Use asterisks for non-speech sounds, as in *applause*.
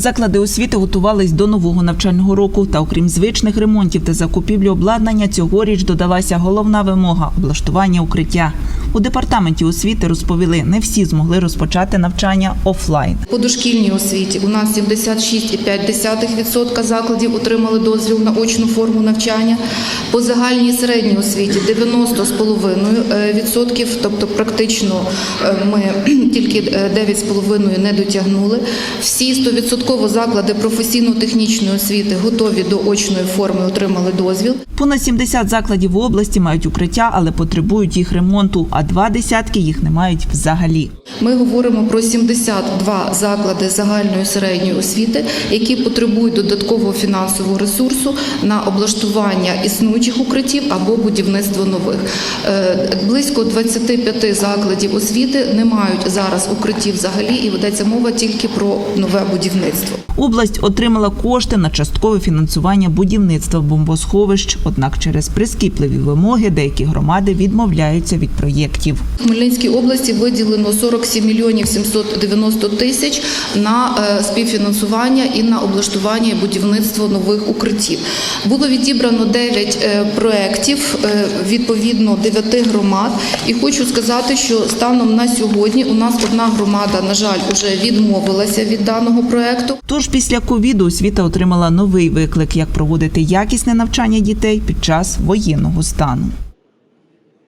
Заклади освіти готувались до нового навчального року. Та окрім звичних ремонтів та закупівлі обладнання, цьогоріч додалася головна вимога облаштування укриття. У департаменті освіти розповіли, не всі змогли розпочати навчання офлайн. По дошкільній освіті у нас 76,5% закладів отримали дозвіл на очну форму навчання. По загальній середній освіті 90,5%, тобто практично е, ми *clears throat* тільки е, 9,5% не дотягнули. Всі 100% заклади професійно-технічної освіти готові до очної форми, отримали дозвіл. Понад 70 закладів в області мають укриття, але потребують їх ремонту, а два десятки їх не мають взагалі. Ми говоримо про 72 заклади загальної середньої освіти, які потребують додаткового фінансового ресурсу на облаштування існуючих укриттів або будівництво нових. Е, Близько 25 закладів освіти не мають зараз укриттів взагалі, і ведеться мова тільки про нове будівництво. Область отримала кошти на часткове фінансування будівництва бомбосховищ, однак через прискіпливі вимоги деякі громади відмовляються від проєктів. В Хмельницькій області виділено 47 мільйонів 790 тисяч на е, співфінансування і на облаштування і будівництво нових укриттів. Було відібрано 9 е, проєктів е, відповідно 9 громад. І хочу сказати, що станом на сьогодні у нас одна громада, на жаль, вже відмовилася від даного проєкту. Тож після ковіду освіта отримала новий виклик, як проводити якісне навчання дітей під час воєнного стану.